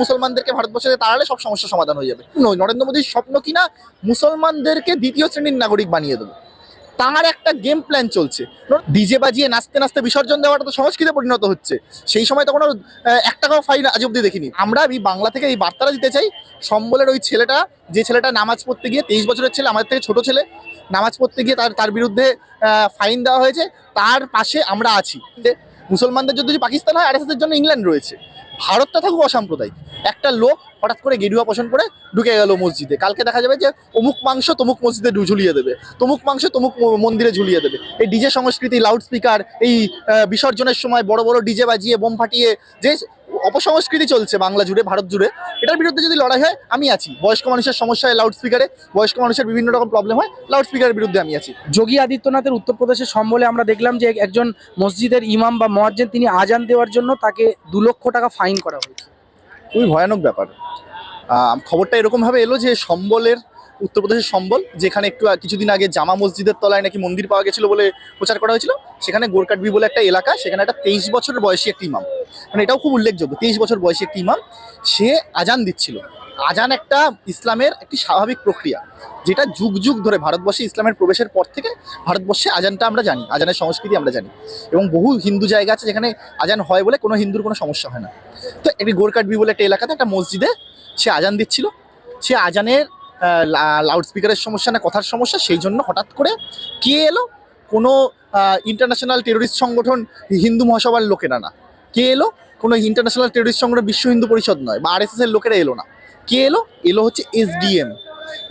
মুসলমানদেরকে ভারতবর্ষ তাড়ালে সব সমস্যার সমাধান হয়ে যাবে। নরেন্দ্র মোদীর স্বপ্ন কিনা মুসলমানদেরকে দ্বিতীয় শ্রেণির নাগরিক বানিয়ে দেবে। তার একটা গেম প্ল্যান চলছে। ডিজে বাজিয়ে নাচতে নাচতে বিসর্জন দেওয়াটা তো সংস্কৃতে পরিণত হচ্ছে। সেই সময় তো কোনো আহ, এক টাকাও ফাইন আজ অব্দি দেখিনি। আমরা এই বাংলা থেকে এই বার্তাটা দিতে চাই সম্বলের ওই ছেলেটা যে ছেলেটা নামাজ পড়তে গিয়ে তেইশ বছরের ছেলে আমাদের থেকে ছোট ছেলে নামাজ পড়তে গিয়ে তার তার বিরুদ্ধে ফাইন দেওয়া হয়েছে তার পাশে আমরা আছি। মুসলমানদের যদি পাকিস্তান হয় আর জন্য ইংল্যান্ড রয়েছে। ভারতটা থাকুক অসাম্প্রদায়িক। একটা লোক হঠাৎ করে গেরুয়া পোষণ করে ঢুকে গেল মসজিদে। কালকে দেখা যাবে যে অমুক মাংস তমুক মসজিদে ঝুলিয়ে দেবে। তমুক মাংস তমুক মন্দিরে ঝুলিয়ে দেবে। এই ডিজে সংস্কৃতি লাউড স্পিকার এই বিসর্জনের সময় বড় বড় ডিজে বাজিয়ে, বোম ফাটিয়ে, যে অপসংস্কৃতি চলছে বাংলা জুড়ে, ভারত জুড়ে, এটার বিরুদ্ধে যদি লড়াই হয়, আমি আছি। বয়স্ক মানুষের সমস্যা হয় লাউড স্পিকারে বয়স্ক মানুষের বিভিন্ন রকম প্রবলেম হয় লাউড স্পিকারের বিরুদ্ধে আমি আছি। যোগী আদিত্যনাথের উত্তরপ্রদেশের সম্বলে আমরা দেখলাম যে একজন মসজিদের ইমাম বা মহাজ্জেন তিনি আজান দেওয়ার জন্য তাকে দু লক্ষ টাকা ফাইন করা হয়েছে। খুবই ভয়ানক ব্যাপার। খবরটা এরকমভাবে এলো যে সম্বলের উত্তরপ্রদেশের সম্বল, যেখানে একটু কিছুদিন আগে জামা মসজিদের তলায় নাকি মন্দির পাওয়া গেছিল বলে প্রচার করা হয়েছিল, সেখানে গোরকাটবি বলে একটা এলাকা, সেখানে একটা তেইশ বছর বয়সী একটি ইমাম। মানে এটাও খুব উল্লেখযোগ্য, তেইশ বছর বয়সী একটি ইমাম, সে আজান দিচ্ছিল। আজান একটা ইসলামের একটি স্বাভাবিক প্রক্রিয়া, যেটা যুগ যুগ ধরে ভারতবর্ষে ইসলামের প্রবেশের পর থেকে ভারতবর্ষে আজানটা আমরা জানি, আজানের সংস্কৃতি আমরা জানি। এবং বহু হিন্দু জায়গা আছে যেখানে আজান হয় বলে কোনো হিন্দুর কোনো সমস্যা হয় না। তো একটি গোরকাটবি বলে একটা এলাকাতে একটা মসজিদে সে আজান দিচ্ছিল। সে আজানের লাউড স্পিকারের সমস্যা না, কথার সমস্যা, সেই জন্য হঠাৎ করে কে এলো? কোনো ইন্টারন্যাশনাল টেরোরিস্ট সংগঠন হিন্দু মহাসভার লোকেরা না। কে এলো? কোনো ইন্টারন্যাশনাল টেরোরিস্ট সংগঠন বিশ্ব হিন্দু পরিষদ নয়, বা আরএসএস এর লোকেরা এলো না। কে এলো? এলো হচ্ছে এসডিএম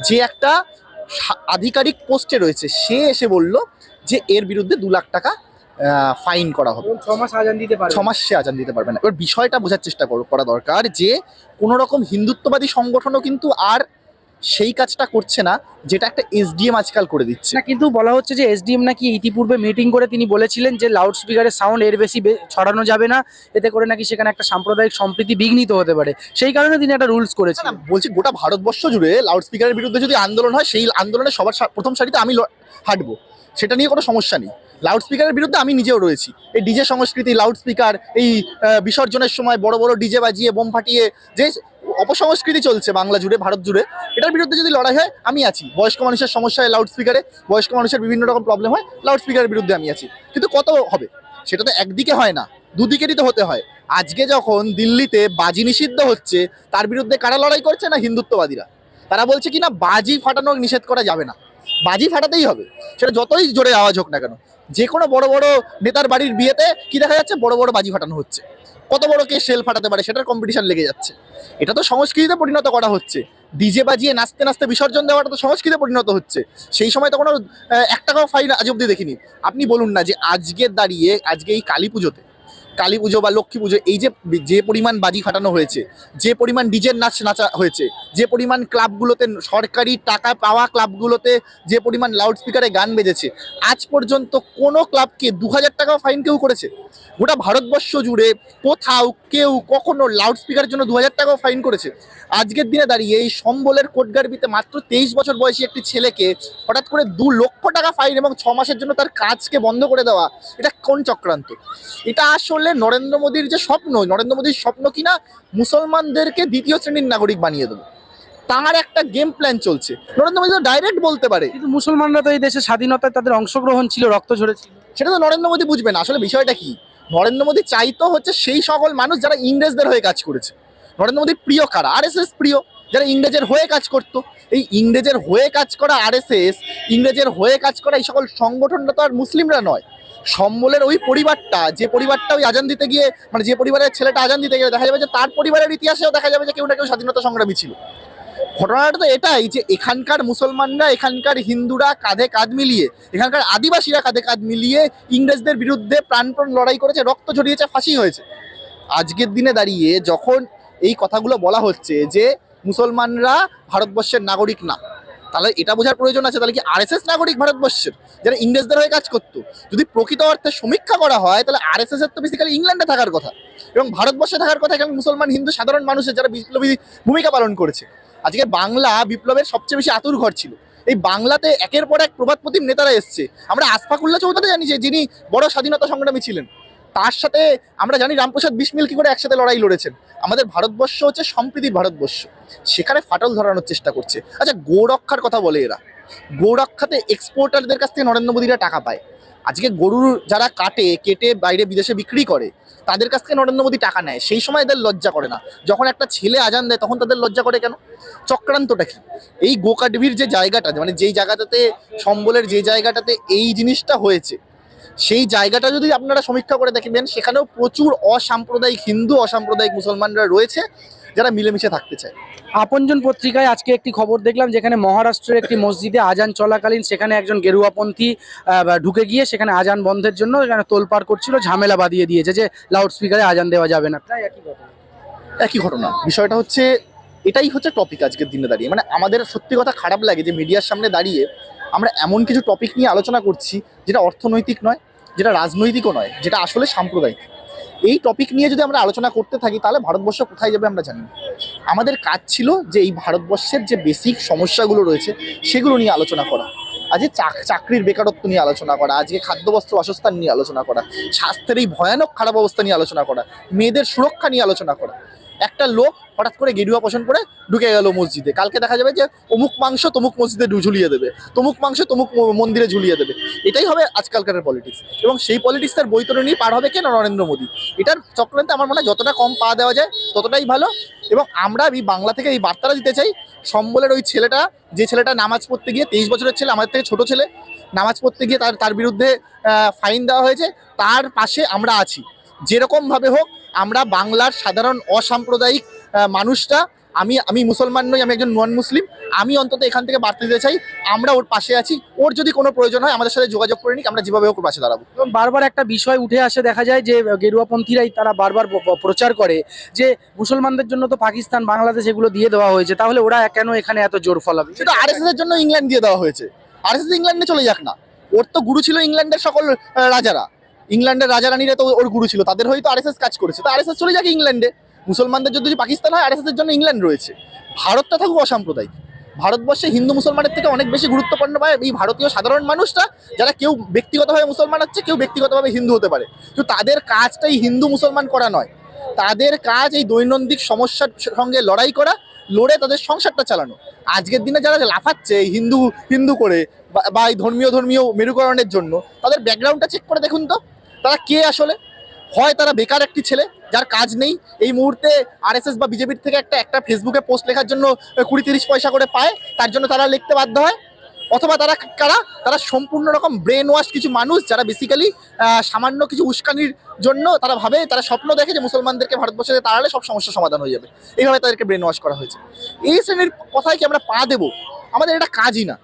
যে একটা আধিকারিক পোস্টে রয়েছে সে এসে বলল যে এর বিরুদ্ধে দু লাখ টাকা ফাইন করা হবে। ছমাস আজান দিতে ছমাস সে আজান দিতে পারবে না। এবার বিষয়টা বোঝার চেষ্টা করা দরকার যে কোনো রকম হিন্দুত্ববাদী সংগঠনও কিন্তু আর সেই কাজটা করছে না যেটা একটা এসডিএম আজকাল করে দিচ্ছে। না কিন্তু বলা হচ্ছে যে এসডিএম নাকি ইতিপূর্বে মিটিং করে তিনি বলেছিলেন যে লাউড স্পিকারের সাউন্ড এর বেশি ছড়ানো যাবে না এতে করে নাকি সেখানে একটা সাম্প্রদায়িক সম্প্রীতি বিঘ্নিত হতে পারে। সেই কারণে তিনি একটা রুলস করেছেন। বলছি গোটা ভারতবর্ষ জুড়ে লাউড স্পিকারের বিরুদ্ধে যদি আন্দোলন হয় সেই আন্দোলনে সবার প্রথম সারিতে আমি হাঁটবো। সেটা নিয়ে কোনো সমস্যা নেই। লাউড স্পিকারের বিরুদ্ধে আমি নিজেও রয়েছি। এই ডিজে সংস্কৃতি লাউড স্পিকার এই বিসর্জনের সময় বড় বড় ডিজে বাজিয়ে বোম ফাটিয়ে যে অপসংস্কৃতি চলছে বাংলা জুড়ে, ভারত জুড়ে। এটার বিরুদ্ধে যদি লড়াই হয়, আমি আছি। বয়স্ক মানুষের সমস্যা হয় লাউড স্পিকারে বয়স্ক মানুষের বিভিন্ন রকম প্রবলেম হয় লাউড স্পিকারের বিরুদ্ধে আমি আছি। কিন্তু কত হবে? সেটা তো একদিকে হয় না, দুদিকেরই তো হতে হয়। আজকে যখন দিল্লিতে বাজি নিষিদ্ধ হচ্ছে, তার বিরুদ্ধে কারা লড়াই করছে না হিন্দুত্ববাদীরা? তারা বলছে কি না, বাজি ফাটানো নিষেধ করা যাবে না। বাজি ফাটাতেই হবে। সেটা যতই জোরে আওয়াজ হোক না কেন যে কোনো বড় বড় নেতার বাড়ির বিয়েতে কি দেখা যাচ্ছে, বড় বড় বাজি ফাটানো হচ্ছে। কত বড় কে সেল ফাটাতে পারে সেটার কম্পিটিশন লেগে যাচ্ছে। এটা তো সংস্কৃতিতে পরিণত করা হচ্ছে। ডিজে বাজিয়ে নাচতে নাচতে বিসর্জন দেওয়াটা তো সংস্কৃতিতে পরিণত হচ্ছে। সেই সময় তো কোনো এক টাকাও ফাইন আজ অব্দি দেখিনি। আপনি বলুন না যে আজকে দাঁড়িয়ে, আজকে এই কালী পুজোতে কালী পুজো বা লক্ষ্মী পুজো, এই যে যে পরিমাণ বাজি ফাটানো হয়েছে, যে পরিমাণ ডিজের নাচ নাচা হয়েছে, যে পরিমাণ ক্লাবগুলোতে সরকারি টাকা পাওয়া ক্লাবগুলোতে যে পরিমাণ লাউড স্পিকারে গান বেজেছে, আজ পর্যন্ত কোনো ক্লাবকে দু হাজার টাকাও ফাইন কেউ করেছে। গোটা ভারতবর্ষ জুড়ে কোথাও কেউ কখনো লাউড স্পিকারের জন্য দু হাজার টাকাও ফাইন করেছে। আজকের দিনে দাঁড়িয়ে এই সম্বলের কোটগার্বিতে মাত্র তেইশ বছর বয়সী একটি ছেলেকে হঠাৎ করে দু লক্ষ টাকা ফাইন এবং ছ মাসের জন্য তার কাজকে বন্ধ করে দেওয়া, এটা কোন চক্রান্ত? এটা আসলে নরেন্দ্র মোদীর যে স্বপ্ন নরেন্দ্র মোদীর স্বপ্ন কিনা? মুসলমানদেরকে দ্বিতীয় শ্রেণির নাগরিক বানিয়ে দেবে। তার একটা গেম প্ল্যান চলছে। নরেন্দ্র মোদী ডাইরেক্ট বলতে পারে। কিন্তু মুসলমানরা তো এই দেশের স্বাধীনতায় তাদের অংশগ্রহণ ছিল রক্ত ঝরেছিল। সেটা তো নরেন্দ্র মোদী বুঝবে না। আসলে বিষয়টা কি? নরেন্দ্র মোদী চাইতো হচ্ছে সেই সকল মানুষ যারা ইংরেজদের হয়ে কাজ করেছে। নরেন্দ্র মোদীর প্রিয় কারা? আর প্রিয় যারা ইংরেজের হয়ে কাজ করতো। এই ইংরেজের হয়ে কাজ করা আর ইংরেজের হয়ে কাজ করা এই সকল সংগঠনটা তো আর মুসলিমরা নয়। সম্বলের ওই পরিবারটা, যে পরিবারটা ওই আজান দিতে গিয়ে মানে যে পরিবারের ছেলেটা আজান দিতে গিয়ে দেখা যাবে যে তার পরিবারের ইতিহাসেও দেখা যাবে যে কেউ না কেউ স্বাধীনতা সংগ্রামী ছিল। ঘটনাটা তো এটাই যে এখানকার মুসলমানরা, এখানকার হিন্দুরা কাঁধে কাঁধ মিলিয়ে, এখানকার আদিবাসীরা কাঁধে কাঁধ মিলিয়ে ইংরেজদের বিরুদ্ধে প্রাণপণ লড়াই করেছে, রক্ত ঝরিয়েছে, ফাঁসি হয়েছে। আজকের দিনে দাঁড়িয়ে যখন এই কথাগুলো বলা হচ্ছে যে মুসলমানরা ভারতবর্ষের নাগরিক না তাহলে এটা বোঝার প্রয়োজন আছে। তাহলে কি আরএসএস নাগরিক ভারতবর্ষের যারা ইংরেজদের হয়ে কাজ করতো, যদি প্রকৃত অর্থে সমীক্ষা করা হয়, তাহলে আরএসএস এর তো বেসিক্যালি ইংল্যান্ডে থাকার কথা। এবং ভারতবর্ষে থাকার কথা এখানে মুসলমান, হিন্দু, সাধারণ মানুষের যারা বিপ্লবী ভূমিকা পালন করেছে। আজকে বাংলা বিপ্লবের সবচেয়ে বেশি আতুর ঘর ছিল। এই বাংলাতে একের পর এক প্রভাত প্রতিম নেতারা এসছে। আমরা আসফাকুল্লাহ চৌধুরী জানি যে, যিনি বড় স্বাধীনতা সংগ্রামী ছিলেন। তার সাথে আমরা জানি রামপ্রসাদ বিসমিল কি করে একসাথে লড়াই লড়েছেন। আমাদের ভারতবর্ষ হচ্ছে সম্প্রীতির ভারতবর্ষ। সেখানে ফাটল ধরানোর চেষ্টা করছে। আচ্ছা গোরক্ষার কথা বলে এরা। গোরক্ষাতে এক্সপোর্টারদের কাছ থেকে নরেন্দ্র মোদীরা টাকা পায়। আজকে গরুর যারা কাটে, কেটে বাইরে বিদেশে বিক্রি করে, তাদের কাছ থেকে নরেন্দ্র মোদী টাকা নেয়। সেই সময় এদের লজ্জা করে না। যখন একটা ছেলে আজান দেয়, তখন তাদের লজ্জা করে কেন? চক্রান্তটা কি? এই গোকাটভির যে জায়গাটা মানে যেই জায়গাটাতে, সম্বলের যে জায়গাটাতে এই জিনিসটা হয়েছে সেই জায়গাটা যদি আপনারা সমীক্ষা করে দেখবেন সেখানেও প্রচুর অসাম্প্রদায়িক হিন্দু অসাম্প্রদায়িক মুসলমানরা রয়েছে যারা মিলেমিশে থাকতে চায়। আপনজন পত্রিকায় আজকে একটি খবর দেখলাম যেখানে মহারাষ্ট্রের একটি মসজিদে আজান চলাকালীন সেখানে একজন গেরুয়াপন্থী ঢুকে গিয়ে সেখানে আজান বন্ধের জন্য এখানে তোলপাড় করছিল ঝামেলা বাঁধিয়ে দিয়েছে যে লাউড স্পিকারে আজান দেওয়া যাবে না। প্রায় একই কথা একই ঘটনা। বিষয়টা হচ্ছে এটাই হচ্ছে টপিক আজকের দিনে দাঁড়িয়ে। মানে আমাদের সত্যি কথা খারাপ লাগে যে মিডিয়ার সামনে দাঁড়িয়ে আমরা এমন কিছু টপিক নিয়ে আলোচনা করছি যেটা অর্থনৈতিক নয় যেটা রাজনৈতিকও নয়, যেটা আসলে সাম্প্রদায়িক। এই টপিক নিয়ে যদি আমরা আলোচনা করতে থাকি, তাহলে ভারতবর্ষ কোথায় যাবে আমরা জানি আমাদের কাজ ছিল যে এই ভারতবর্ষের যে বেসিক সমস্যাগুলো রয়েছে, সেগুলো নিয়ে আলোচনা করা। আজকে চাক- চাকরির বেকারত্ব নিয়ে আলোচনা করা, আজকে খাদ্যবস্ত্র বাসস্থান নিয়ে আলোচনা করা, স্বাস্থ্যের এই ভয়ানক খারাপ অবস্থা নিয়ে আলোচনা করা, মেয়েদের সুরক্ষা নিয়ে আলোচনা করা। একটা লোক হঠাৎ করে গেরুয়া পোষণ করে ঢুকে গেল মসজিদে। কালকে দেখা যাবে যে অমুক মাংস তমুক মসজিদে ঝুলিয়ে দেবে। তমুক মাংস তমুক মন্দিরে ঝুলিয়ে দেবে। এটাই হবে আজকালকার পলিটিক্স এবং সেই পলিটিক্সের বৈতরণী পার হবে কেন নরেন্দ্র মোদী? এটার চক্রান্তে আমার মনে হয় যতটা কম পা দেওয়া যায় ততটাই ভালো। এবং আমরা এই বাংলা থেকে এই বার্তাটা দিতে চাই, সম্বলের ওই ছেলেটা, যে ছেলেটা নামাজ পড়তে গিয়ে তেইশ বছরের ছেলে, আমাদের থেকে ছোট ছেলে, নামাজ পড়তে গিয়ে তার তার বিরুদ্ধে ফাইন দেওয়া হয়েছে, তার পাশে আমরা আছি। যেরকমভাবে হোক আমরা বাংলার সাধারণ অসাম্প্রদায়িক মানুষটা আমি আমি মুসলমান নই আমি একজন নন মুসলিম আমি অন্তত এখান থেকে বার্তা দিতে চাই আমরা ওর পাশে আছি ওর যদি কোনো প্রয়োজন হয় আমাদের সাথে যোগাযোগ করে নিক আমরা যেভাবে ওর পাশে দাঁড়াবো। এবং বারবার একটা বিষয় উঠে আসে দেখা যায় যে গেরুয়াপন্থীরাই তারা বারবার প্রচার করে যে মুসলমানদের জন্য তো পাকিস্তান বাংলাদেশ এগুলো দিয়ে দেওয়া হয়েছে তাহলে ওরা কেন এখানে এত জোর ফলাবে? সেটা আরএসএস এর জন্য ইংল্যান্ড দিয়ে দেওয়া হয়েছে। আরএসএস ইংল্যান্ডে চলে যাক না। ওর তো গুরু ছিল ইংল্যান্ডের সকল রাজারা। ইংল্যান্ডের রাজা রানীরা তো ওর গুরু ছিল, তাদের হয়তো আরএসএস কাজ করেছে। তো আরএসএস চলে যাক ইংল্যান্ডে। মুসলমানদের যদি পাকিস্তান হয়, আরএসএস এর জন্য ইংল্যান্ড রয়েছে। ভারতটা থাকুক অসাম্প্রদায়িক। ভারতবর্ষে হিন্দু মুসলমানের থেকে অনেক বেশি গুরুত্বপূর্ণ পায় এই ভারতীয় সাধারণ মানুষটা, যারা কেউ ব্যক্তিগতভাবে মুসলমান হচ্ছে, কেউ ব্যক্তিগতভাবে হিন্দু হতে পারে। তো তাদের কাজটাই হিন্দু মুসলমান করা নয়। তাদের কাজ এই দৈনন্দিন সমস্যার সঙ্গে লড়াই করা, লড়ে তাদের সংসারটা চালানো। আজকের দিনে যারা লাফাচ্ছে হিন্দু হিন্দু করে বা এই ধর্মীয় ধর্মীয় মেরুকরণের জন্য, তাদের ব্যাকগ্রাউন্ডটা চেক করে দেখুন তো। তারা কে আসলে? হয় তারা বেকার একটি ছেলে, যার কাজ নেই। এই মুহূর্তে আরএসএস বা বিজেপির থেকে একটা একটা ফেসবুকে পোস্ট লেখার জন্য কুড়ি তিরিশ পয়সা করে পায়, তার জন্য তারা লিখতে বাধ্য হয়। অথবা তারা কারা? তারা সম্পূর্ণ রকম ব্রেন ওয়াশ কিছু মানুষ, যারা বেসিক্যালি সামান্য কিছু উস্কানির জন্য তারা ভাবে, তারা স্বপ্ন দেখে যে মুসলমানদেরকে ভারতবর্ষে তাড়ালে সব সমস্যার সমাধান হয়ে যাবে। এইভাবে তাদেরকে ব্রেন ওয়াশ করা হয়েছে। এই শ্রেণির কথায় কি আমরা পা দেবো? আমাদের এটা কাজই না।